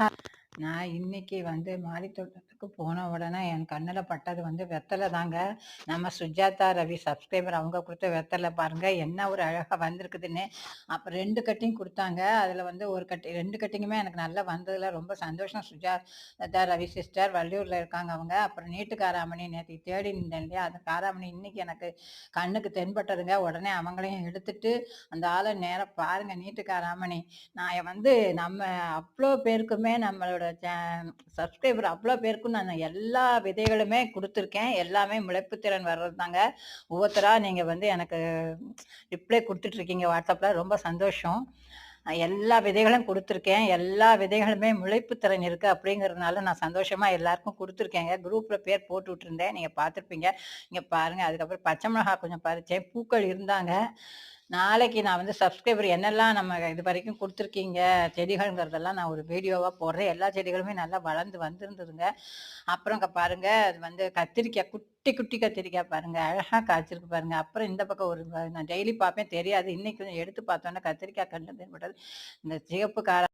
ha நான் இன்னைக்கு வந்து மாடித்தோட்டத்துக்கு போன உடனே என் கண்ணில் பட்டது வந்து வெத்தலை தாங்க. நம்ம சுஜாதா ரவி சப்ஸ்கிரைபர் அவங்க கொடுத்த வெத்தலை பாருங்க. என்ன ஒரு அழகாக வந்திருக்குதுன்னு. அப்புறம் ரெண்டு கட்டிங் கொடுத்தாங்க அதில் வந்து ஒரு கட்டி ரெண்டு கட்டிங்குமே எனக்கு நல்லா வந்ததில் ரொம்ப சந்தோஷம். சுஜாதா ரவி சிஸ்டர் வள்ளியூரில் இருக்காங்க அவங்க. அப்புறம் நீட்டு காராமணி நேற்று தேடி இருந்தேன் இல்லையா? அந்த காராமணி இன்னைக்கு எனக்கு கண்ணுக்கு தென்பட்டதுங்க. உடனே அவங்களையும் எடுத்துட்டு, அந்த ஆளை நேராக பாருங்க நீட்டு காராமணி. நான் வந்து நம்ம அவ்வளோ பேருக்குமே நம்மளோட சப்ஸ்கிரைபர் அவ்வளோ பேருக்கும் நான் எல்லா விதைகளுமே கொடுத்துருக்கேன் எல்லாமே முளைப்பு திறன் வர்றது தாங்க. ஒவ்வொருத்தராக நீங்கள் வந்து எனக்கு ரிப்ளை கொடுத்துட்ருக்கீங்க வாட்ஸ்அப்பில் ரொம்ப சந்தோஷம். எல்லா விதைகளும் கொடுத்துருக்கேன் எல்லா விதைகளுமே முளைப்பு திறன் இருக்குது அப்படிங்கிறதுனால நான் சந்தோஷமாக எல்லாருக்கும் கொடுத்துருக்கேங்க குரூப்பில் பேர் போட்டு விட்டுருந்தேன். நீங்கள் பார்த்துருப்பீங்க. நீங்கள் பாருங்க. அதுக்கப்புறம் பச்சை மிளகா கொஞ்சம் பறித்தேன் பூக்கள் இருந்தாங்க. நாளைக்கு நான் வந்து சப்ஸ்கிரைபர் என்னெல்லாம் நம்ம இது வரைக்கும் கொடுத்துருக்கீங்க செடிகள்ங்கிறதெல்லாம் நான் ஒரு வீடியோவாக போடுறேன். எல்லா செடிகளுமே நல்லா வளர்ந்து வந்திருந்ததுங்க. அப்புறம் இங்க பாருங்க, அது வந்து கத்திரிக்காய் குட்டி குட்டி கத்திரிக்காய் பாருங்க. அழகாக காய்ச்சிருக்கு பாருங்க. அப்புறம் இந்த பக்கம் ஒரு நான் டெய்லி பார்ப்பேன் தெரியாது. இன்னைக்கு கொஞ்சம் எடுத்து பார்த்தோன்னா கத்திரிக்காய் கண்டு தென்பட்டது. இந்த சிகப்பு கார